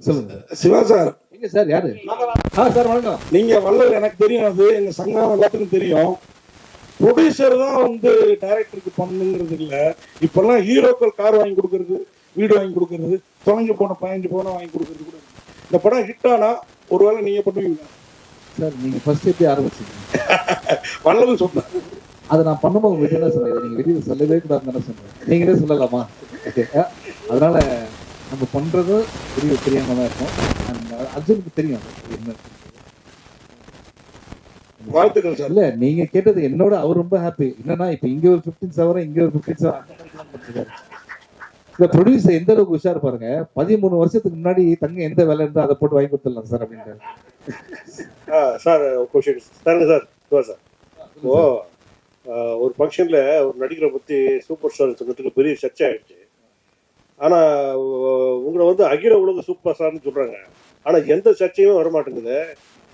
Siva sir. Sir யாரு? ஆ sir வணக்கம். நீங்க வல்லல் எனக்கு தெரியும். அது எங்க சங்கம் எல்லாத்துக்கும் தெரியும். ப்ரொடியூசர் தான் வந்து டைரக்டருக்கு பண்ணுங்கிறது இல்ல. இப்பெல்லாம் ஹீரோக்கள் கார் வாங்கி கொடுக்கறது வீடு வாங்கி கொடுக்கறது தொலைஞ்சு போன பயஞ்சு போன வாங்கி கொடுக்கறது கூட. இந்த படம் ஹிட் ஆனா ஒருவேளை நீங்க பண்ணுவீங்க சார் நீங்க ஃபர்ஸ்ட் எப்படி ஆரம்பிச்சீங்க? வல்லல் சொன்னார். அதை நான் பண்ணும்போது உங்ககிட்ட என்ன சொன்னேன் நீங்க வெளியில சொல்லவே கூடாதுன்னு தானே சொன்னேன் நீங்களே சொல்லலாமா? அதனால நம்ம பண்றதும் பெரிய தெரியாம தான் இருக்கும் அர்ஜுனுக்கு தெரியும் என்ன வாழ்த்துக்கள் சார். இல்ல நீங்க கேட்டது என்னோட அவர் ரொம்ப ஹாப்பி என்னன்னா இப்ப இங்க ஒரு பிப்டீன் சவரம் இங்க ஒரு பிப்டீன் சவரம் இந்த ப்ரொடியூசர் எந்த அளவுக்கு உஷார் பாருங்க. பதிமூணு வருஷத்துக்கு முன்னாடி தங்க எந்த வேலை இருந்தா அதை போட்டு வாங்கி கொடுத்துடலாம் சார் அப்படின்றாரு. Sir sir. சிவா சார். ஓ ஒரு ஃபங்க்ஷனில் ஒரு நடிகரை பற்றி சூப்பர் ஸ்டார் சொன்னதுக்கு பெரிய சர்ச்சை ஆயிடுச்சு. ஆனால் உங்களை வந்து அகில உலக சூப்பர் ஸ்டார்னு சொல்கிறாங்க ஆனால் எந்த சர்ச்சையும் வர மாட்டேங்குது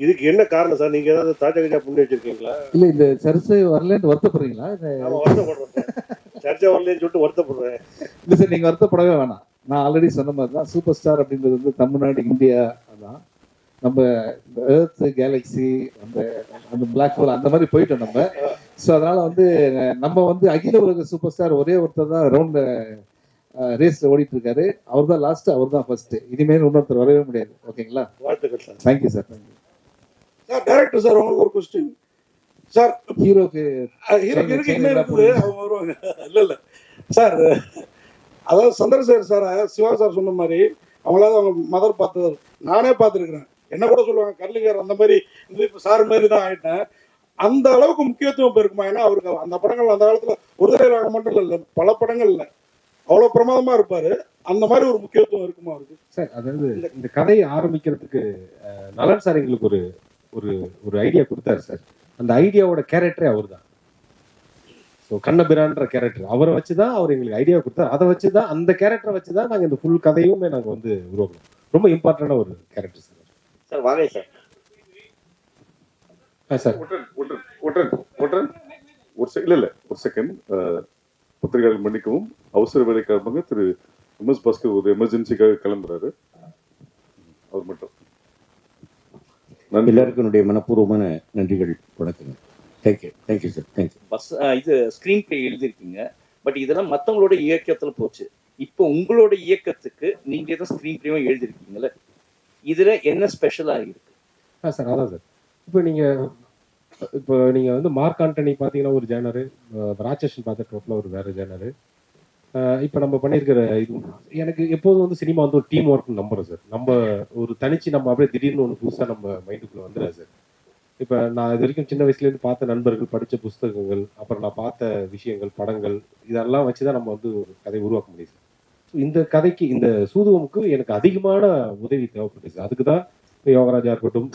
இதுக்கு என்ன காரணம் சார்? நீங்கள் ஏதாவது தாஜா கஜா பண்ணி வச்சிருக்கீங்களா? இல்ல இந்த சர்ச்சை வரலன்னு வருத்தப்படுறீங்களா? வருத்தப்படுறேன் சார். சர்ச்சை வரலன்னு சொல்லிட்டு வருத்தப்படுறேன். இல்ல சார் நீங்க வருத்தப்படவே வேணாம். நான் ஆல்ரெடி சொன்ன மாதிரி தான் சூப்பர் ஸ்டார் அப்படின்றது வந்து தமிழ்நாடு இந்தியா அதான் நம்ம எர்த் கேலக்ஸி அந்த அந்த பிளாக் ஹோல் அந்த மாதிரி போயிட்டோம் நம்ம. ஸோ அதனால வந்து நம்ம வந்து அகில உலக சூப்பர் ஸ்டார் ஒரே ஒருத்தர் தான் ரவுண்ட் ரேஸ்ல ஓடிட்டு இருக்காரு அவர் தான் லாஸ்ட் அவர் தான் ஃபர்ஸ்ட் இனிமேல் இன்னொருத்தர் வரவே முடியாது. ஓகேங்களா? வாழ்த்துக்கள் sir. Thank you sir thank you sir director sir உங்களுக்கு ஒரு கொஸ்டின் சார் ஹீரோக்கு இருக்கு இருக்கு? இன்னும் இருக்குது அவங்க வருவாங்க. இல்ல இல்ல. சார் அதாவது சந்திரசேகர் சார் சிவா சார் சொன்ன மாதிரி அவங்களாவது அவங்க மதர் பார்த்தது நானே பார்த்துருக்குறேன். என்ன கூட சொல்லுவாங்க கர்லிகார் அந்த மாதிரி இப்போ சார் மாதிரி தான் ஆயிட்டேன். அந்த அளவுக்கு முக்கியத்துவம் இருக்குமா ஏன்னா அவருக்கு அந்த படங்கள் அந்த காலத்துல ஒரு தடவை மட்டும் இல்லை பல படங்கள் இல்லை அவ்வளோ பிரமாதமா இருப்பாரு. அந்த மாதிரி ஒரு முக்கியத்துவம் இருக்குமா அவருக்கு? சார் அதாவது இந்த கதையை ஆரம்பிக்கிறதுக்கு நலன் சார் எங்களுக்கு ஒரு ஒரு ஒரு ஐடியா கொடுத்தாரு சார். அந்த ஐடியாவோட கேரக்டரே அவர் தான் ஸோ கண்ணபிரான்ற கேரக்டர் அவரை வச்சு தான் அவர் எங்களுக்கு ஐடியா கொடுத்தாரு. அதை வச்சு தான் அந்த கேரக்டரை வச்சு தான் நாங்கள் இந்த ஃபுல் கதையுமே நாங்கள் வந்து உருவாக்கணும் ரொம்ப இம்பார்ட்டண்டான ஒரு கேரக்டர் சார் சார் வாங்க சார். ஆ சார். ஒற்றன் ஒற்றன் ஒற்றன் ஒற்றன். ஒரு செ- இல்ல இல்ல. ஒரு செகண்ட் பத்திரிகையாளர் மன்னிக்கவும். அவசர வேலை காரணமாக திரு எம். எஸ். பாஸ்கர் ஒரு எமர்ஜென்சிக்காக கிளம்புறாரு. அவர் மட்டும். நன்றி. எல்லாருக்கும் என்னுடைய மனப்பூர்வமான நன்றிகள் வணக்கங்கள். Thank you thank you sir thank you bus இது ஸ்கிரீன் பிளே எழுதிருக்கீங்க பட் இதெல்லாம் மத்தவங்களோட இயக்கத்துல போச்சு. இப்போ உங்களோட இயக்கத்துக்கு நீங்க எதுவும் ஸ்கிரீன் பிளேவும் எழுதிருக்கீங்கல்ல இதுல என்ன ஸ்பெஷலா இருக்கு? ஆ சார் அதான் சார் இப்போ நீங்கள் இப்போ நீங்கள் வந்து மார்க் ஆண்டனி பார்த்தீங்கன்னா ஒரு ஜேனரு ராட்சசன் பார்த்துட்டு ஒரு வேறு ஜேனரு. இப்போ நம்ம பண்ணியிருக்கிற இது எனக்கு எப்போதும் வந்து சினிமா வந்து ஒரு டீம் ஒர்க் நம்புறோம் சார். நம்ம ஒரு தனிச்சு நம்ம அப்படியே திடீர்னு ஒன்று புதுசாக நம்ம மைண்டுக்குள்ளே வந்துடுறேன் சார். இப்போ நான் இது வரைக்கும் சின்ன வயசுலேருந்து பார்த்த நண்பர்கள் படித்த புஸ்தகங்கள் அப்புறம் நான் பார்த்த விஷயங்கள் படங்கள் இதெல்லாம் வச்சு தான் நம்ம வந்து ஒரு கதை உருவாக்க முடியும் சார். இந்த கதைக்கு இந்த சூதுவமுக்கு எனக்கு அதிகமான உதவி தேவைப்பட்டுச்சு அதுக்கு தான் யோகராஜா இருக்கட்டும்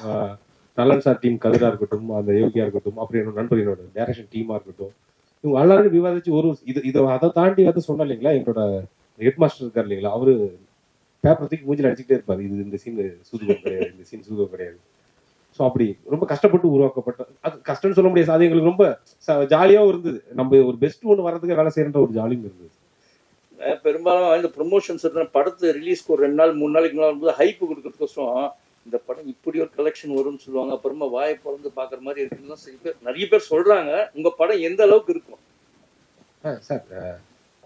நலன் சார் டீம் கதிரா இருக்கட்டும் அந்த யோகியா இருக்கட்டும் அப்புறம் என்னோட நண்பர் என்னோட டேரக்ஷன் டீமா இருக்கட்டும். இவங்க எல்லாரும் விவாதிச்சு ஒரு இது இதை அதை தாண்டி வந்து சொன்ன இல்லைங்களா என்னோட ஹெட் மாஸ்டர் இருக்கார் இல்லைங்களா அவரு பேப்பர் தூக்கி மூஞ்சில் அடிச்சுக்கிட்டே இருப்பார். இது இந்த சீன் சூதுகம் கிடையாது இந்த சீன் சூதுகம் கிடையாது. ஸோ அப்படி ரொம்ப கஷ்டப்பட்டு உருவாக்கப்பட்ட அது கஷ்டம்னு சொல்ல முடியாது. அது எங்களுக்கு ரொம்ப ஜாலியாகவும் இருந்தது. நம்ம ஒரு பெஸ்ட் ஒன்று வரதுக்கு வேலை செய்யற ஒரு ஜாலியும் இருந்தது. பெரும்பாலும் இந்த ப்ரொமோஷன்ஸ் படத்தை ரிலீஸ்க்கு ஒரு ரெண்டு நாள் மூணு நாளைக்கு முன்னாடி வரும்போது ஹைப்பு கொடுக்கறதுக்கோசம் இந்த படம் இப்படி ஒரு கலெக்ஷன் வரும்னு சொல்லுவாங்க. அப்புறமா வாயை பிறந்து பார்க்குற மாதிரி இருக்குன்னு சில பேர் நிறைய பேர் சொல்கிறாங்க உங்கள் படம் எந்த அளவுக்கு இருக்கும்? ஆ, சார்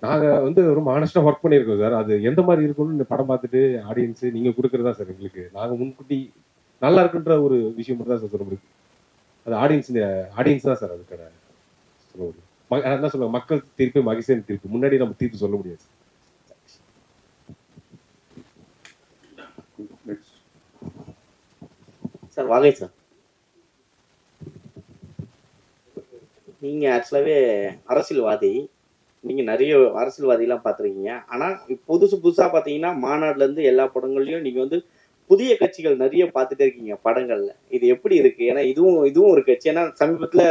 நாங்கள் வந்து ரொம்ப ஆனஸ்டாக ஒர்க் பண்ணியிருக்கோம் சார். அது எந்த மாதிரி இருக்கும்னு இந்த படம் பார்த்துட்டு ஆடியன்ஸ் நீங்கள் கொடுக்குறதா சார் எங்களுக்கு. நாங்கள் முன்கூட்டி நல்லா இருக்குன்ற ஒரு விஷயம் மட்டும் தான் சார் சொல்ல முடியும். அது ஆடியன்ஸ் ஆடியன்ஸ் தான் சார் அதுக்கான சொல்ல முடியும். என்ன சொல்லுவாங்க மக்கள் தீர்ப்பு மகிழ்ச்சியின் தீர்ப்பு. முன்னாடி நம்ம தீர்ப்பு சொல்ல முடியாது சார் வாங்க சார். நீங்க ஆக்சுவலாகவே அரசியல்வாதி. நீங்க நிறைய அரசியல்வாதிலாம் பார்த்துருக்கீங்க. ஆனால் புதுசு புதுசாக பார்த்தீங்கன்னா மாநாடுல இருந்து எல்லா படங்கள்லையும் நீங்க வந்து புதிய கட்சிகள் நிறைய பார்த்துட்டே இருக்கீங்க படங்கள்ல. இது எப்படி இருக்கு? ஏன்னா இதுவும் இதுவும் ஒரு கட்சி. ஏன்னா சமீபத்தில்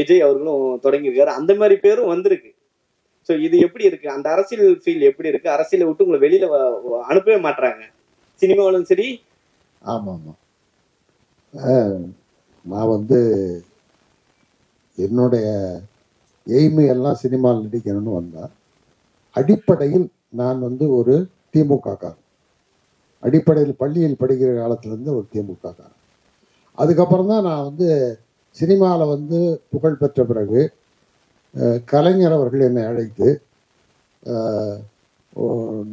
விஜய் அவர்களும் தொடங்கியிருக்காரு. அந்த மாதிரி பேரும் வந்திருக்கு. ஸோ இது எப்படி இருக்கு? அந்த அரசியல் ஃபீல் எப்படி இருக்கு? அரசியலை விட்டு உங்களை வெளியில அனுப்பவே மாட்றாங்க. சினிமாவிலும் சரி ஆமாம் ஆமாம். நான் வந்து என்னுடைய எய்மு எல்லாம் சினிமாவில் நடிக்கணும்னு வந்தேன். அடிப்படையில் நான் வந்து ஒரு திமுக காரன் அடிப்படையில் பள்ளியில் படிக்கிற காலத்துலேருந்து ஒரு திமுக காரன் அதுக்கப்புறம் தான் நான் வந்து சினிமாவில் வந்து புகழ் பெற்ற பிறகு கலைஞர் அவர்கள் என்னை அழைத்து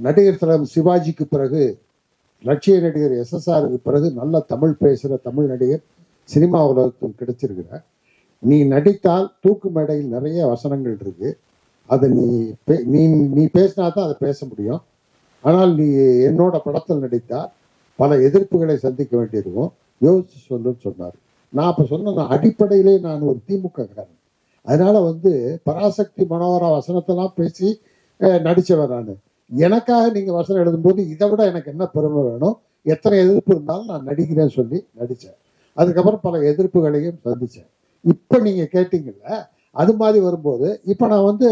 நடிகர் திலகம் சிவாஜிக்கு பிறகு லட்சிய நடிகர் எஸ்எஸ்ஆருக்கு பிறகு நல்ல தமிழ் பேசுகிற தமிழ் நடிகர் சினிமா உலகத்தில் கிடைச்சிருக்கிற நீ நடித்தால் தூக்கு மேடையில் நிறைய வசனங்கள் இருக்கு. அதை நீ பே- நீ நீ பேசினா தான் அதை பேச முடியும். ஆனால் நீ என்னோட படத்தில் நடித்தால் பல எதிர்ப்புகளை சந்திக்க வேண்டியிருக்கும். யோசிச்சு சொல்லுன்னு சொன்னார். நான் அப்போ சொன்ன நான் அடிப்படையிலே நான் ஒரு திமுக காரன் அதனால வந்து பராசக்தி மனோகரா வசனத்தெல்லாம் பேசி நடித்தவன் நான். எனக்காக நீங்கள் வசனம் எழுதும்போது இதை விட எனக்கு என்ன பெருமை வேணும்? எத்தனை எதிர்ப்பு இருந்தாலும் நான் நடிக்கிறேன்னு சொல்லி நடித்தேன் அதுக்கப்புறம் பல எதிர்ப்புகளையும் சந்தித்தேன் இப்போ நீங்கள் கேட்டீங்கல்ல அது மாதிரி வரும்போது இப்போ நான் வந்து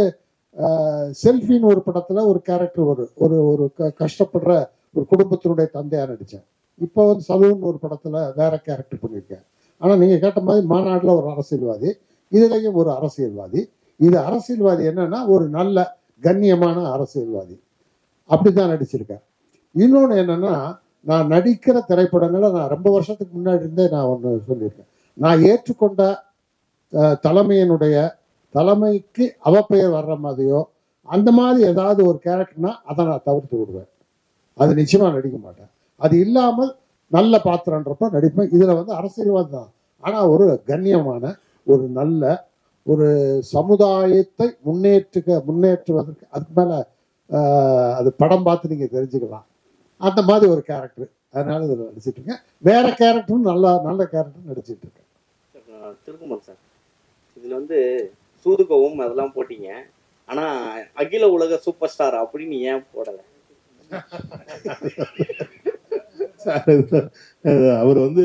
செல்ஃபின்னு ஒரு படத்தில் ஒரு கேரக்டர் ஒரு ஒரு ஒரு க- கஷ்டப்படுற ஒரு குடும்பத்தினுடைய தந்தையாக நடித்தேன் இப்போ வந்து சலூன் ஒரு படத்தில் வேற கேரக்டர் பண்ணியிருக்கேன். ஆனால் நீங்கள் கேட்ட மாதிரி மாநாட்டில் ஒரு அரசியல்வாதி இதுலேயும் ஒரு அரசியல்வாதி. இது அரசியல்வாதி என்னன்னா ஒரு நல்ல கண்ணியமான அரசியல்வாதி. அப்படி தான் நடிச்சிருக்கேன் இன்னொன்று என்னன்னா நான் நடிக்கிற திரைப்படங்களை நான் ரொம்ப வருஷத்துக்கு முன்னாடி இருந்தே நான் ஒன்று சொல்லியிருக்கேன். நான் ஏற்றுக்கொண்ட தலைமையினுடைய தலைமைக்கு அவப்பெயர் வர்ற மாதிரியோ அந்த மாதிரி ஏதாவது ஒரு கேரக்டர்னா அதை நான் தவிர்த்து விடுவேன். அது நிச்சயமாக நடிக்க மாட்டேன். அது இல்லாமல் நல்ல பாத்திரன்றப்ப நடிப்பேன். இதில் வந்து அரசியல்வாதி தான். ஆனால் ஒரு கண்ணியமான ஒரு நல்ல ஒரு சமுதாயத்தை முன்னேற்றுக முன்னேற்றுவதற்கு அதுக்கு மேலே அது படம் பார்த்து நீங்க தெரிஞ்சுக்கலாம். அந்த மாதிரி ஒரு கேரக்டர் அதனால இதில் நடிச்சிட்டு இருக்கேன். வேற கேரக்டரும் நல்லா நல்ல கேரக்டர் நடிச்சிட்டு இருக்கேன். திருக்குமர் சார். இதுல வந்து சூதுகவும் அதெல்லாம் போட்டீங்க. ஆனா அகில உலக சூப்பர் ஸ்டார் அப்படின்னு ஏன் போடல? அவர் வந்து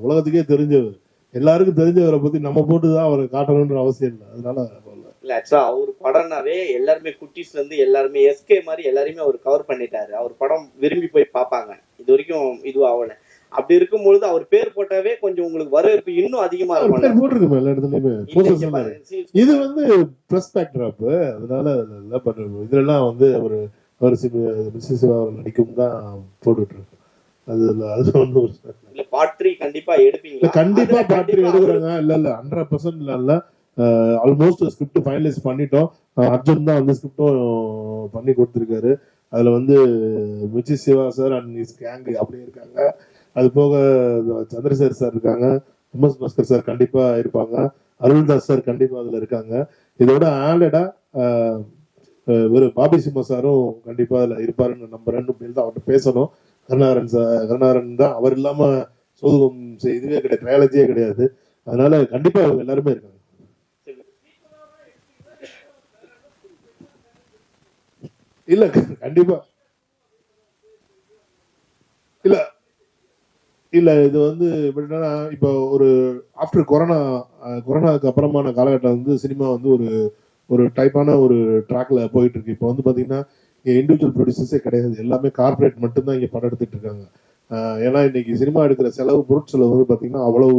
உலகத்துக்கே தெரிஞ்சவர். எல்லாருக்கும் தெரிஞ்சவரை பத்தி நம்ம போட்டு தான் அவரை காட்டணுன்ற அவசியம் இல்லை. அதனால. இல்ல அவர் படம்னாவே எல்லாருமே குட்டீஸ்ல இருந்து எல்லாருமே எஸ்கே மாதிரி எல்லாருமே அவர் கவர் பண்ணிட்டாரு. அவர் படம் விரும்பி போய் பார்ப்பாங்க. இது வரைக்கும் இது ஆகல. அப்படி இருக்கும்பொழுது அவர் பேர் போட்டாவே கொஞ்சம் உங்களுக்கு வரவேற்பு இன்னும் அதிகமா இருக்கும். பேர் போட்டிருக்கோம் எல்லா இடத்துலயுமே. இது வந்து ப்ரெஸ் பேக்ட்ராப் அதனால இல்லை பட் இதுலலாம் வந்து அவர் அவர் மிஸ்ஸஸ் அவர் நடிக்கும் தான் போட்டுட்டு இருக்கு அது அது இல்ல. பார்ட் த்ரீ கண்டிப்பா இல்ல எடுப்பீங்களா கண்டிப்பா அவரு- எடுக்கிறாங்க. இல்ல இல்ல ஹண்ட்ரட் பர்சன்ட் இல்ல. ஆல்மோஸ்ட் ஸ்கிரிப்ட் ஃபைனலைஸ் பண்ணிட்டோம். அர்ஜுன் தான் வந்து ஸ்கிரிப்டும் பண்ணி கொடுத்துருக்காரு. அதில் வந்து Mirchi Siva sir and his gang அப்படியே இருக்காங்க. அது போக சந்திரசேகர் சார் இருக்காங்க. எம்எஸ் பாஸ்கர் சார் கண்டிப்பாக இருப்பாங்க. அருள்தாஸ் சார் கண்டிப்பாக அதில் இருக்காங்க. இதோட ஆண்டடாக ஒரு பாபி சிம்மா சாரும் கண்டிப்பாக அதில் இருப்பாருன்னு நம்புறேன்னு அப்படின்னு தான் அவர்கிட்ட பேசணும். கருணாகரன் சார் கருணாகரன் தான் அவர் இல்லாமல் சோதுகம் இதுவே கிடையாது ட்ரையாலஜியே கிடையாது. அதனால கண்டிப்பாக அவங்க எல்லாருமே இருக்காங்க. இல்ல கண்டிப்பா. இல்ல இல்ல இது வந்து எப்படின்னா இப்போ ஒரு ஆஃப்டர் கொரோனா கொரோனாக்கு அப்புறமான காலகட்டம் வந்து சினிமா வந்து ஒரு ஒரு டைப்பான ஒரு ட்ராக்ல போயிட்டு இருக்கு. இப்போ வந்து பாத்தீங்கன்னா இண்டிவிஜுவல் ப்ரொடியூசர்ஸே கிடையாது. எல்லாமே கார்ப்பரேட் மட்டும்தான் இங்க படம் எடுத்துட்டு இருக்காங்க. ஏன்னா இன்னைக்கு சினிமா எடுக்கிற செலவு பொருட்செலவு வந்து பாத்தீங்கன்னா அவ்வளவு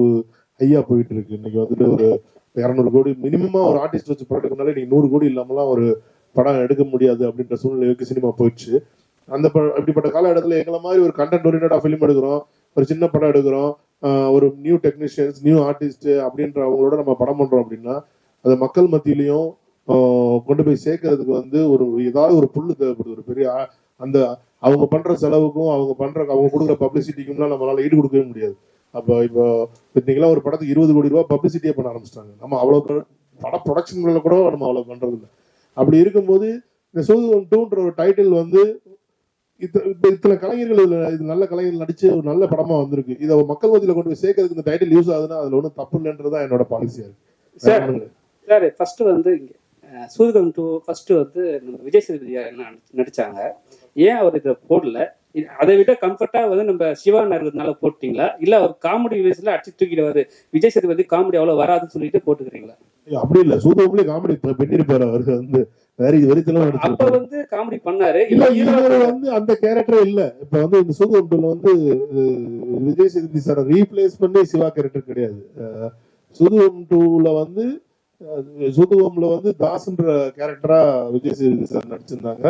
ஹையா போயிட்டு இருக்கு. இன்னைக்கு வந்துட்டு ஒரு இரநூறு கோடி மினிமமா ஒரு ஆர்டிஸ்ட் வச்சு படம் எடுக்கனால இன்னைக்கு நூறு கோடி இல்லாமலாம் ஒரு படம் எடுக்க முடியாது அப்படின்ற சூழ்நிலைக்கு சினிமா போயிடுச்சு. அந்த ப- காலகட்டத்தில் எங்களை மாதிரி ஒரு கண்டென்ட் ஓரியன்டா ஃபிலிம் எடுக்கிறோம். ஒரு சின்ன படம் எடுக்கிறோம். ஒரு நியூ டெக்னீஷியன்ஸ் நியூ ஆர்டிஸ்ட் அப்படின்ற அவங்களோட நம்ம படம் பண்றோம் அப்படின்னா அதை மக்கள் மத்தியிலையும் கொண்டு போய் சேர்க்கறதுக்கு வந்து ஒரு ஏதாவது ஒரு புல்லு தேவைப்படுது. ஒரு பெரிய அந்த அவங்க பண்ற செலவுக்கும் அவங்க பண்ற அவங்க கொடுக்குற பப்ளிசிட்டிக்கும்லாம் நம்மளால ஈடு கொடுக்கவே முடியாது. அப்போ இப்போ இன்னைக்கெல்லாம் ஒரு படத்துக்கு இருபது கோடி ரூபாய் பப்ளிசிட்டியே பண்ண ஆரம்பிச்சிட்டாங்க. நம்ம அவ்வளோ பட- பட ப்ரொடக்ஷன்ல கூட நம்ம அவ்வளோ பண்றது இல்லை அப்படி இருக்கும்போது இந்த சோதுவம் டூன்ற ஒரு டைட்டில் வந்து இப்ப இத்தனை கலைஞர்கள் இதுல இது நல்ல கலைஞர்கள் நடிச்சு ஒரு நல்ல படமா வந்திருக்கு. இதை மக்கள் மத்தியில கொண்டு போய் சேர்க்கறதுக்கு இந்த டைட்டில் யூஸ் ஆகுதுன்னா அதுல ஒன்றும் தப்பு இல்லைன்றதுதான் என்னோட பாலிசியா இருக்கு சார் ஃபர்ஸ்ட் வந்து இங்க சூதுகம் டூ ஃபர்ஸ்ட் வந்து விஜய் சேதுபதி நடி- நடிச்சாங்க. ஏன் அவர் இதை போடல? அதை விட கம்ஃபர்ட்டா வந்து நம்ம சிவா இருக்கிறதுனால போட்டீங்களா? இல்ல அவர் காமெடி வேஸ்ல அடிச்சு தூக்கிடுவாரு. விஜய் சேதுபதி காமெடி அவ்வளவு வராதுன்னு சொல்லிட்டு போட்டுக்கிறீங்களா? அப்படி இல்ல. சூதுவம்லயே காமெடி பண்ணிருப்பாரு அவர். வந்து வேற இது வரைக்கும் அப்ப வந்து காமெடி பண்ணாரு. இல்ல இவர் வந்து அந்த கேரக்டர் இல்ல. இப்ப வந்து இந்த சூதுவம்ல வந்து விஜய் சேதுபதி சார் ரீப்ளேஸ் பண்ணி சிவா கேரக்டர் கிடையாது. சூதுவம் டூல வந்து சூதுவம்ல வந்து தாஸ்ன்ற கேரக்டரா விஜய் சேதுபதி சார் நடிச்சிருந்தாங்க.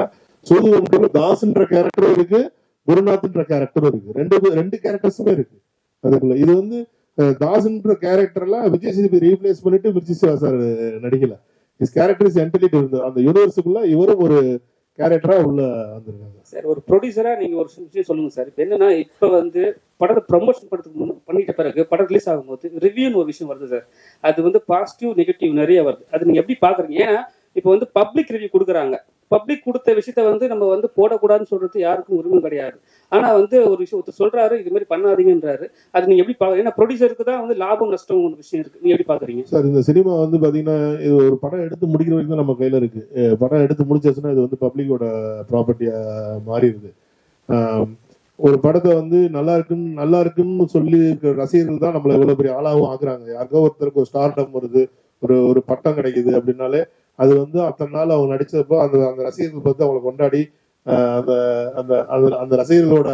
சூதுவம் டூல தாஸ்ன்ற கேரக்டர் இருக்கு. குருநாத்ன்ற கேரக்டரும் இருக்கு. ரெண்டு ரெண்டு கேரக்டர்ஸுமே இருக்கு. அதுக்குள்ள. இது வந்து தாஸ்ன்ற கேரக்டர்லாம் விஜய் சேதுபதி ரீப்ளேஸ் பண்ணிட்டு மிர்ச்சி சிவா சார் நடிக்கல. இஸ் கேரக்டர் இஸ் என்டிலிட்டி இருந்தது அந்த யூனிவர்ஸுக்குள்ள இவரும் ஒரு கேரக்டரா உள்ள வந்திருக்காங்க. சார் ஒரு ப்ரொடியூசரா நீங்க ஒரு விஷயம் சொல்லுங்க சார். இப்போ என்னன்னா இப்போ வந்து படத்தை ப்ரமோஷன் படத்துக்கு முன்ன- பண்ணிட்ட பிறகு படம் ரிலீஸ் ஆகும்போது ரிவ்யூன்னு ஒரு விஷயம் வருது சார். அது வந்து பாசிட்டிவ் நெகட்டிவ் நிறைய வருது. அது நீங்க எப்படி பாக்குறீங்க? ஏன்னா இப்போ வந்து பப்ளிக் ரிவ்யூ கொடுக்குறாங்க. பப்ளிக் கொடுத்த விஷயத்த வந்து நம்ம வந்து போடக்கூடாதுன்னு சொல்றது யாருக்கும் உரிமை கிடையாது. ஆனா வந்து ஒரு விஷயம் ஒருத்தர் சொல்றாரு இது மாதிரி பண்ணாதீங்கன்றாரு. அது நீங்க எப்படி பாக்குறீங்க ஏன்னா ப்ரொடியூசருக்கு தான் வந்து லாபம் நஷ்டம் ஒரு விஷயம் இருக்கு. நீங்க எப்படி பாக்குறீங்க? சார் இந்த சினிமா வந்து பாத்தீங்கன்னா இது ஒரு படம் எடுத்து முடிக்கிற வரைக்கும் தான் நம்ம கையில இருக்கு. படம் எடுத்து முடிச்சாச்சுன்னா இது வந்து பப்ளிக்கோட ப்ராப்பர்ட்டியா மாறிடுது. ஒரு படத்தை வந்து நல்லா இருக்குன்னு நல்லா இருக்குன்னு சொல்லி இருக்கிற ரசிகர்கள் தான் நம்மள இவ்வளவு பெரிய ஆளாவும் ஆக்குறாங்க. யாருக்கோ ஒருத்தருக்கு ஒரு ஸ்டார் டம் வருது ஒரு ஒரு பட்டம் கிடைக்குது அப்படின்னாலே அது வந்து அத்தனை நாள் அவங்க நடிச்சப்போ அந்த அந்த ரசிகர்கள் பார்த்து அவங்களை கொண்டாடி அந்த அந்த அந்த- அந்த ரசிகர்களோட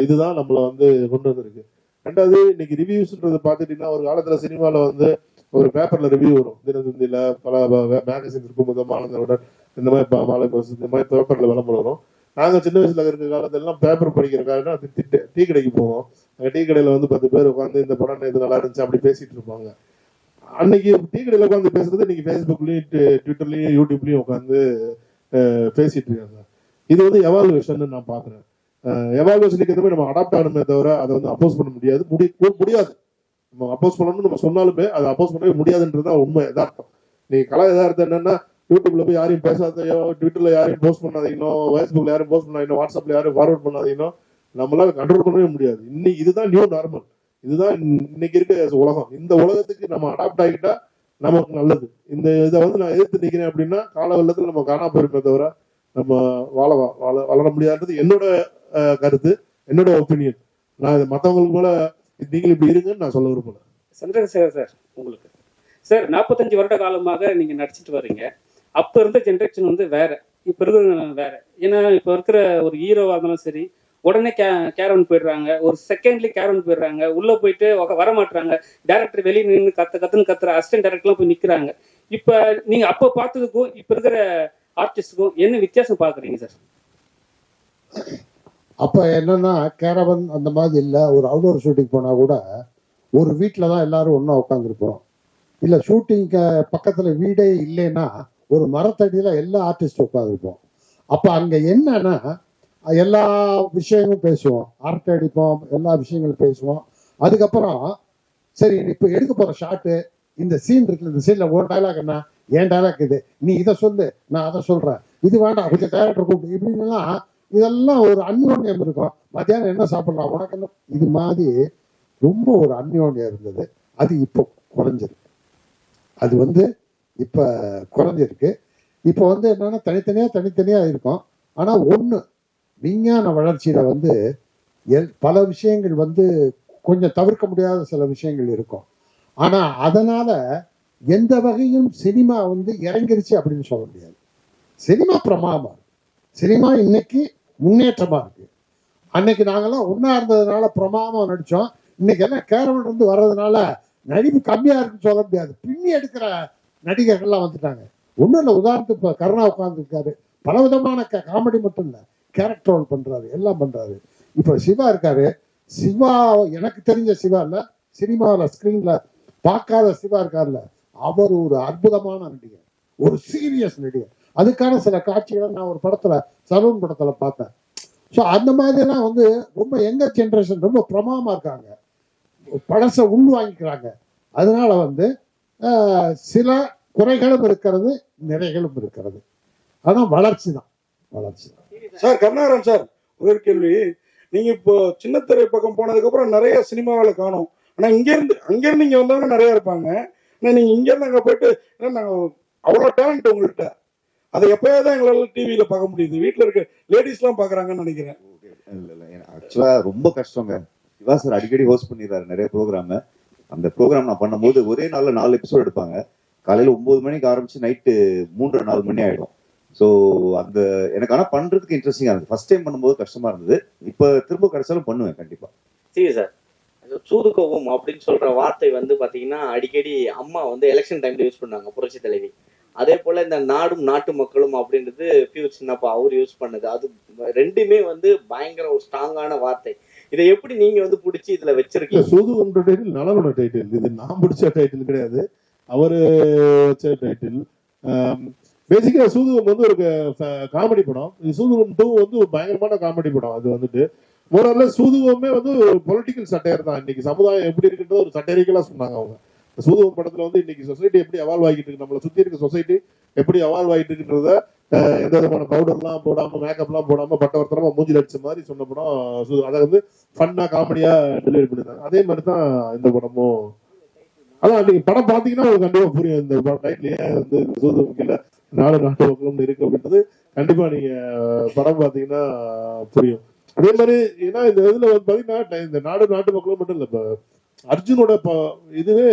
இதுதான் நம்மள வந்து கொண்டு வந்திருக்கு. ரெண்டாவது இன்னைக்கு ரிவ்யூஸ்ன்றது பார்த்துட்டீங்கன்னா ஒரு காலத்துல சினிமாவில் வந்து ஒரு பேப்பர்ல ரிவ்யூ வரும். தினத்தந்தியில பல மேகசின் இருக்கும் முதமானதோட இந்த மாதிரி மாலை பஸ் இந்த மாதிரி பேப்பர்ல விளம்பரம் வரும். நாங்கள் சின்ன வயசுல இருக்க காலத்துலலாம் பேப்பர் படிக்கிற காரணம் டீ- கடைக்கு போவோம் அங்கே டீ கடையில வந்து பத்து பேர் உட்காந்து இந்த படம் இது நல்லா இருந்துச்சு அப்படி பேசிட்டு இருப்பாங்க. அன்னைக்கு டீ உட்காந்து பேசுறது இன்னைக்கு ஃபேஸ்புக்லயும் ட்விட்டர்லயும் யூடியூப்லயும் உட்காந்து பேசிட்டு இருக்காங்க இது வந்து எவால்வேஷன் நான் பாக்குறேன் எவாலுவேஷனுக்கு எதுவுமே நம்ம அடாப்ட் ஆகணுமே தவிர அதை வந்து அப்போஸ் பண்ண முடியாது. முடி முடியாது. நம்ம அப்போஸ் பண்ணணும்னு நம்ம சொன்னாலுமே அதை அப்போஸ் பண்ணவே முடியாதுன்றது தான் உண்மை எதார்த்தம் நீ கலா எதார்த்தம் என்னன்னா யூடியூப்ல போய் யாரையும் பேசாதையோ ட்விட்டர்ல யாரையும் போஸ்ட் பண்ணாதீங்களோ ஃபேஸ்புக்ல யாரும் போஸ்ட் பண்ணாதீங்களோ வாட்ஸ்அப்ல யாரும் ஃபார்வர்ட் பண்ணாதீங்களோ நம்மளால கண்ட்ரோல் பண்ணவே முடியாது. இன்னைக்கு இதுதான் நியூ நார்மல் இதுதான் இன்னைக்கு இருக்க உலகம். இந்த உலகத்துக்கு நம்ம அடாப்ட் ஆகிட்டா நமக்கு நல்லது. இந்த இதை வந்து நான் எதிர்த்து நிக்கிறேன் அப்படின்னா கால வெள்ளத்துல நம்ம காணாம போயிருப்பே தவிர நம்ம வாழ வாழ வளர முடியாதுன்றது என்னோட கருத்து என்னோட ஒப்பீனியன் நான் இது மற்றவங்களுக்கு போல நீங்கள் இப்படி இருங்கன்னு நான் சொல்ல விரும்பல. சந்திரசேகர் சார் உங்களுக்கு. சார் நாற்பத்தஞ்சு வருட காலமாக நீங்க நடிச்சிட்டு வர்றீங்க அப்ப இருந்த ஜென்ரேஷன் வந்து வேற. இப்ப இருக்கிற வேற. ஏன்னா இப்ப இருக்கிற ஒரு ஹீரோவா இருந்தாலும் சரி உடனே கே கேரவன் போயிடுறாங்க. ஒரு செகண்ட்லயே கேரவன் போயிடுறாங்க. உள்ள போயிட்டு வர மாட்டுறாங்க டேரக்டர் வெளியே நின்று கத்த கத்துன்னு கத்துற அசிஸ்டன்ட் டேரக்டர்லாம் போய் நிக்கிறாங்க. இப்ப நீங்க அப்ப பார்த்ததுக்கும் இப்ப இருக்கிற ஆர்டிஸ்டுக்கும் என்ன வித்தியாசம் பாக்குறீங்க சார் அப்ப என்னன்னா கேரவன் அந்த மாதிரி இல்ல. ஒரு அவுடோர் ஷூட்டிங் போனா கூட ஒரு வீட்டில் தான் எல்லாரும் ஒன்றா உட்காந்துருப்போம் இல்ல ஷூட்டிங் பக்கத்துல வீடே இல்லைன்னா ஒரு மரத்தடியில எல்லா ஆர்டிஸ்ட் உட்காந்துருப்போம் அப்ப அங்க என்னன்னா எல்லா விஷயமும் பேசுவோம். அரட்டை அடிப்போம் எல்லா விஷயங்களும் பேசுவோம். அதுக்கப்புறம் சரி இப்போ எடுக்க போற ஷாட்டு இந்த சீன் இருக்குல்ல இந்த சீன்ல ஒரு டைலாக் என்ன? ஏன் டைலாக் இது? நீ இதை சொல்லு நான் அதை சொல்றேன். இது வேண்டாம் கொஞ்சம் டேரக்டர் கூப்பிட்டு இப்படின்லாம் இதெல்லாம் ஒரு அந்யோன்யம் இருக்கும். மத்தியானம் என்ன சாப்பிடலாம்? உனக்கு என்ன? இது மாதிரி ரொம்ப ஒரு அந்யோன்யம் இருந்தது. அது இப்போ குறைஞ்சிருக்கு. அது வந்து இப்போ குறைஞ்சிருக்கு. இப்போ வந்து என்னன்னா தனித்தனியாக தனித்தனியாக இருக்கும். ஆனால் ஒன்று விஞ்ஞான வளர்ச்சியில வந்து எல் பல விஷயங்கள் வந்து கொஞ்சம் தவிர்க்க முடியாத சில விஷயங்கள் இருக்கும். ஆனா அதனால எந்த வகையும் சினிமா வந்து இறங்கிருச்சு அப்படின்னு சொல்ல முடியாது. சினிமா பிரமாதமாக இருக்குது சினிமா இன்னைக்கு முன்னேற்றமா இருக்கு. அன்னைக்கு நாங்கெல்லாம் ஒன்றா இருந்ததுனால பிரமாதமா நடிச்சோம். இன்னைக்கு எல்லாம் கேரவன் இருந்து வர்றதுனால நடிப்பு கம்மியா இருக்குன்னு சொல்ல முடியாது. பின்னி எடுக்கிற நடிகர்கள்லாம் வந்துட்டாங்க. ஒண்ணும் இல்லை. உதாரணத்துக்கு இப்போ கருணா உட்கார்ந்துருக்காரு. பல விதமான காமெடி மட்டும் இல்லை. கேரக்டர் ரோல் பண்றாரு எல்லாம் பண்றாரு. இப்போ சிவா இருக்காரு. சிவா எனக்கு தெரிஞ்ச சிவா இல்ல சினிமாவில் ஸ்கிரீன்ல பார்க்காத சிவா இருக்கார்ல அவர் ஒரு அற்புதமான நடிகர் ஒரு சீரியஸ் நடிகர். அதுக்கான சில காட்சிகளை நான் ஒரு படத்துல சலூன் படத்துல பார்த்தேன். ஸோ அந்த மாதிரிலாம் வந்து ரொம்ப யங்கர் ஜென்ரேஷன் ரொம்ப பிரமாமா இருக்காங்க. பழசை உள்வாங்கிக்கிறாங்க அதனால வந்து சில குறைகளும் இருக்கிறது நிறைகளும் இருக்கிறது. ஆனால் வளர்ச்சி தான் வளர்ச்சி தான். சார் கருணாகரன் சார் ஒரு கேள்வி. நீங்க இப்போ சின்னத்திரை பக்கம் போனதுக்கு அப்புறம் நிறைய சினிமாவில் காணும். ஆனா இங்க இருந்து அங்க இருந்து இங்க வந்தவங்க நிறைய இருப்பாங்க. ஆனா நீங்க இங்க இருந்து அங்க போயிட்டு ஏன்னா நாங்க அவ்வளோ டேலண்ட் உங்கள்கிட்ட அதை எப்பயாவது தான் எங்களால டிவியில பார்க்க முடியுது. வீட்டில் இருக்க லேடிஸ்லாம் பார்க்கறாங்கன்னு நினைக்கிறேன். இல்ல ஆக்சுவலா ரொம்ப கஷ்டங்க. சிவா சார் அடிக்கடி ஹோஸ்ட் பண்ணிடுறாரு நிறைய ப்ரோக்ராம் அந்த ப்ரோக்ராம் நான் பண்ணும்போது ஒரே நாள்ல நாலு எபிசோட் எடுப்பாங்க. காலையில ஒன்பது மணிக்கு ஆரம்பிச்சு நைட்டு மூன்றரை நாலு மணி ஆயிடும். ஸோ அந்த எனக்கு ஆனா பண்றதுக்கு இன்ட்ரெஸ்டிங்கா இருந்தது. ஃபர்ஸ்ட் டைம் பண்ணும்போது கஷ்டமா இருந்தது. இப்போ திரும்ப கிடைச்சாலும் பண்ணுவேன் கண்டிப்பா. சரி சார் அது சூதுகோவம் அப்படின்னு சொல்ற வார்த்தை வந்து பாத்தீங்கன்னா அடிக்கடி அம்மா வந்து எலெக்ஷன் டைம்ல யூஸ் பண்ணாங்க புரட்சி தலைவி. அதே போல இந்த நாடும் நாட்டு மக்களும் அப்படின்றது பியூர் சின்னப்பா அவர் யூஸ் பண்ணது. அது ரெண்டுமே வந்து பயங்கர ஒரு ஸ்ட்ராங்கான வார்த்தை. இதை எப்படி நீங்க வந்து பிடிச்சி இதுல வச்சிருக்கீங்க? சூதுவன்ற டைட்டில் நலனோட டைட்டில் இது நான் பிடிச்ச டைட்டில் கிடையாது. அவரு வச்ச டைட்டில் பேசிக்கா சூதுவம் வந்து ஒரு காமெடி படம். சூதுகம் டூ வந்து ஒரு பயங்கரமான காமெடி படம். அது வந்துட்டு மோரல்ல சூதுவமே வந்து ஒரு பொலிட்டிக்கல் சட்டையர் தான். இன்னைக்கு சமுதாயம் எப்படி இருக்குன்றது ஒரு சட்டையரிக்கலா சொன்னாங்க அவங்க. சூதுவம் படத்துல வந்து இன்னைக்கு சொசைட்டி எப்படி அவால்வ் ஆகிட்டு இருக்கு நம்மளை சுத்தி இருக்க சொசைட்டி எப்படி அவால்வ் ஆகிட்டு இருக்குன்றத எந்த விதமான பவுடர்லாம் போடாம மேக்கப்லாம் போடாம பட்டவர்த்தனமா மூஞ்சில் அடிச்ச மாதிரி சொன்ன படம் சூது- அதை வந்து ஃபன்னா காமெடியா டெலிவரி பண்ணிருந்தாங்க அதே மாதிரி தான் இந்த படமும். அதான் நீங்க படம் பாத்தீங்கன்னா உங்களுக்கு கண்டிப்பா புரியும். இந்த படம் டைட்லயே வந்து சூதுமுக்கில நாடு நாட்டு மக்களும் இருக்கு அப்படின்றது கண்டிப்பா நீங்க படம் பாத்தீங்கன்னா புரியும். அதே மாதிரி ஏன்னா இந்த இதுல வந்து பாத்தீங்கன்னா இந்த நாடு நாட்டு மக்களும் மட்டும் இல்ல இப்போ அர்ஜுனோட இதுவே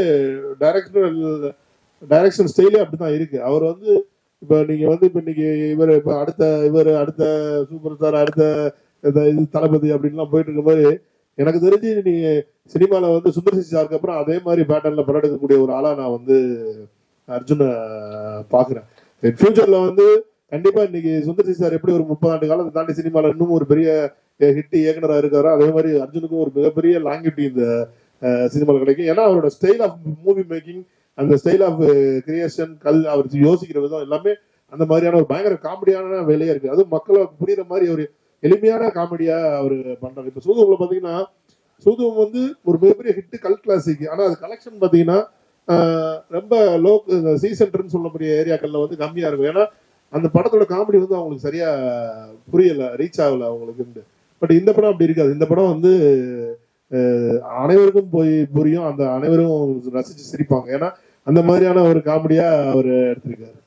டைரக்டர் டைரக்ஷன் ஸ்டைலே அப்படிதான் இருக்கு. அவர் வந்து இப்ப நீங்க வந்து இப்ப இன்னைக்கு இவர் இப்ப அடுத்த இவர் அடுத்த சூப்பர் ஸ்டார் அடுத்த இந்த இது தளபதி அப்படின்லாம் போயிட்டு இருக்க மாதிரி எனக்கு தெரிஞ்சு நீங்க சினிமால வந்து சுந்தர் சாருக்கு அப்புறம் அதே மாதிரி பேட்டர்ல படம் எடுக்கக்கூடிய ஒரு ஆளா நான் வந்து அர்ஜுனை பாக்குறேன். ஃபியூச்சர்ல வந்து கண்டிப்பா இன்னைக்கு சுந்தர் சார் எப்படி ஒரு முப்பது ஆண்டு காலம் தாண்டி சினிமால இன்னும் ஒரு பெரிய ஹிட் இயக்குனரா இருக்காரோ அதே மாதிரி அர்ஜுனுக்கும் ஒரு மிகப்பெரிய லாங்கிட்டி இந்த சினிமாவில் கிடைக்கும். ஏன்னா அவரோட ஸ்டைல் ஆஃப் மூவி மேக்கிங் அந்த ஸ்டைல் ஆஃப் கிரியேஷன் கல் அவர் யோசிக்கிற விதம் எல்லாமே அந்த மாதிரியான ஒரு பயங்கர காமெடியான வேலையா இருக்கு. அதுவும் மக்களை புரியுற மாதிரி ஒரு எளிமையான காமெடியா அவர் பண்றாரு. இப்ப சூதுவில் பாத்தீங்கன்னா சூதுவம் வந்து ஒரு மிகப்பெரிய ஹிட் கல் கிளாசிக் ஆனா அது கலெக்ஷன் பாத்தீங்கன்னா ரொம்ப லோ சி சென்டர்னு சொல்லக்கூடிய ஏரியாக்களில் வந்து கம்மியாக இருக்கும். ஏன்னா அந்த படத்தோட காமெடி வந்து அவங்களுக்கு சரியாக புரியலை ரீச் ஆகலை அவங்களுக்கு பட் இந்த படம் அப்படி இருக்காது. இந்த படம் வந்து அனைவருக்கும் போய் புரியும். அந்த அனைவரும் ரசிச்சு சிரிப்பாங்க. ஏன்னா அந்த மாதிரியான ஒரு காமெடியா அவர் எடுத்திருக்காரு.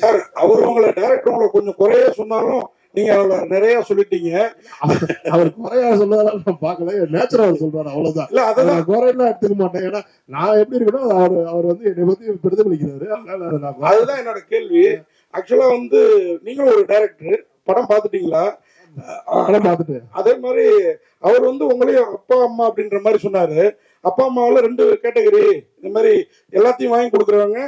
சார் அவர் உங்களை டேரக்டர் உங்களை கொஞ்சம் குறைய சொன்னாலும் நீங்க நிறைய சொல்லிட்டீங்க. அவர் குறையா சொல்றதெல்லாம் நான் பார்க்கல. நேச்சுரல் சொல்றாரு அவ்வளவுதான். இல்ல நான் குறையெல்லாம் எடுத்துக்க மாட்டேன். ஏன்னா நான் எப்படி இருக்கணும் அவர் அவர் வந்து என்னை பத்தி பிரதிபலிக்கிறாரு. அதுதான் என்னோட கேள்வி. ஆக்சுவலா வந்து நீங்களும் ஒரு டைரக்டர் படம் பார்த்துட்டீங்களா? படம் பார்த்துட்டு. அதே மாதிரி அவர் வந்து உங்களையும் அப்பா அம்மா அப்படின்ற மாதிரி சொன்னாரு. அப்பா அம்மாவில் ரெண்டு கேட்டகரி இந்த மாதிரி எல்லாத்தையும் வாங்கி கொடுக்குறவங்க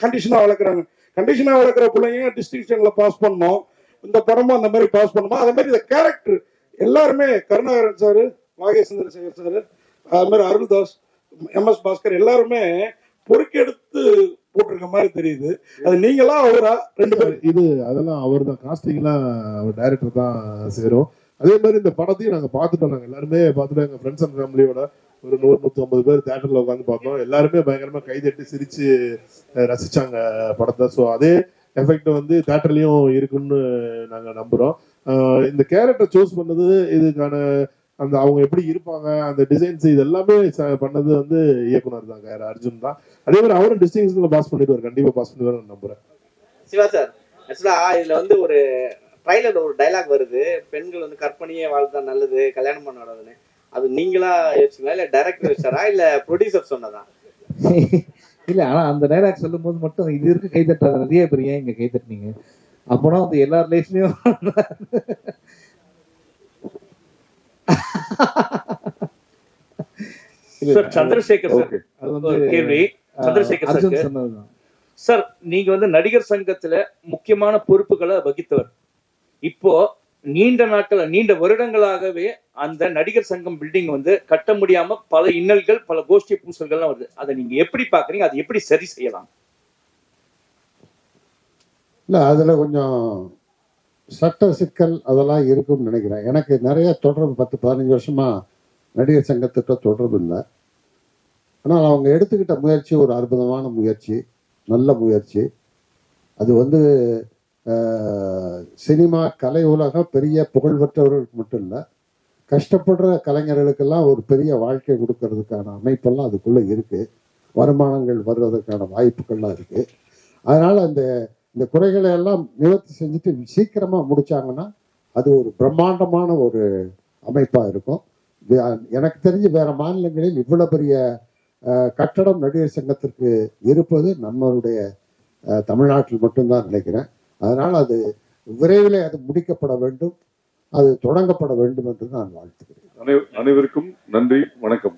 கண்டிஷனா வளர்க்குறாங்க. கண்டிஷனா வளர்க்குற பிள்ளைங்க டிஸ்டிங்ஷன்ல பாஸ் பண்ணோம் இந்த படமும் அந்த மாதிரி பாஸ் பண்ணுமா? அதே மாதிரி இந்த கேரக்டர் எல்லாருமே கருணாகரன் சார் வாகே சந்திரசேகர் சார் அது மாதிரி அருள்தாஸ் எம்எஸ் பாஸ்கர் எல்லாருமே பொறுக்கெடுத்து போட்டிருக்க மாதிரி தெரியுது. அது நீங்களா அவரா? ரெண்டு பேரும். இது அதெல்லாம் அவர் தான் காஸ்டிங்லாம் அவர் டைரக்டர் தான் சேரும் அதே மாதிரி இந்த படத்தையும் நாங்கள் பார்த்துட்டோம். நாங்கள் எல்லாருமே பார்த்துட்டோம். எங்கள் ஃப்ரெண்ட்ஸ் அண்ட் ஃபேமிலியோட ஒரு நூறு நூத்தி ஐம்பது பேர் தேட்டரில் உட்காந்து பார்த்தோம். எல்லாருமே பயங்கரமாக கைதட்டி சிரித்து ரசித்தாங்க படத்தை. ஸோ அதே எஃபெக்ட் வந்து தேட்டர்லயும் இருக்குன்னு நாங்க நம்புறோம். இந்த கேரக்டர் சூஸ் பண்ணது இதுக்கான அந்த அவங்க எப்படி இருப்பாங்க அந்த டிசைன்ஸ் இது எல்லாமே ச- பண்ணது வந்து இயக்குனர் தான் அர்ஜுன் தான். அதே மாதிரி அவரும் டிஸ்டிங்ஸ்ல பாஸ் பண்ணிடுவார் கண்டிப்பா பாஸ் பண்ணிடுவார் நம்புறேன். சிவா சார் ஆக்சுவலா இதுல வந்து ஒரு ட்ரைலர்ல ஒரு டைலாக் வருது. பெண்கள் வந்து கற்பனையே வாழ்ந்தா நல்லது கல்யாணம் பண்ணாததுன்னு அது நீங்களா யோசிச்சீங்களா இல்ல டைரக்டர் வச்சாரா இல்ல ப்ரொடியூசர் சொன்னதா? இல்ல ஆனா அந்த டைலாக் சொல்லும் போது மட்டும் இது இருக்கு கை தட்டாத நிறைய பேர் ஏன் இங்க கை தட்டினீங்க? அப்போனா வந்து எல்லார் லைஃப்லயும் சந்திரசேகர் சார் ஓகே அது ஒரு வந்து கேள்வி. சந்திரசேகர். சொன்னதுதான். சார் நீங்க வந்து நடிகர் சங்கத்துல முக்கியமான பொறுப்புகளை வகித்தவர். இப்போ நீண்ட நாட்கள் நீண்ட வருடங்களாகவே அந்த நடிகர் சங்கம் பில்டிங் வந்து கட்ட முடியாம பல இன்னல்கள் பல கோஷ்டி பூசல்கள்லாம் வருது. அதை நீங்க எப்படி பாக்குறீங்க அதை எப்படி சரி செய்யலாம்? இல்லை அதில் கொஞ்சம் சட்ட சிக்கல் அதெல்லாம் இருக்கும்னு நினைக்கிறேன். எனக்கு நிறைய தொடர்பு பத்து பதினஞ்சு வருஷமா நடிகர் சங்கத்திட்ட தொடர்பு இல்லை. ஆனால் அவங்க எடுத்துக்கிட்ட முயற்சி ஒரு அற்புதமான முயற்சி நல்ல முயற்சி. அது வந்து சினிமா கலை உலகம் பெரிய புகழ்பெற்றவர்களுக்கு மட்டும் இல்லை கஷ்டப்படுற கலைஞர்களுக்கெல்லாம் ஒரு பெரிய வாழ்க்கை கொடுக்கறதுக்கான அமைப்பெல்லாம் அதுக்குள்ளே இருக்குது வருமானங்கள் வர்றதுக்கான வாய்ப்புகள்லாம் இருக்குது அதனால் அந்த இந்த குறைகளை எல்லாம் நிவர்த்தி செஞ்சுட்டு சீக்கிரமாக முடிச்சாங்கன்னா அது ஒரு பிரம்மாண்டமான ஒரு அமைப்பாக இருக்கும். எனக்கு தெரிஞ்சு வேறு மாநிலங்களில் இவ்வளோ பெரிய கட்டடம் நடிகர் சங்கத்திற்கு இருப்பது நம்மளுடைய தமிழ்நாட்டில் மட்டும்தான் நினைக்கிறேன். அதனால் அது விரைவில் அது முடிக்கப்பட வேண்டும் அது தொடங்கப்பட வேண்டும் என்று நான் வாழ்த்துகிறேன். அனைவருக்கும் நன்றி வணக்கம்.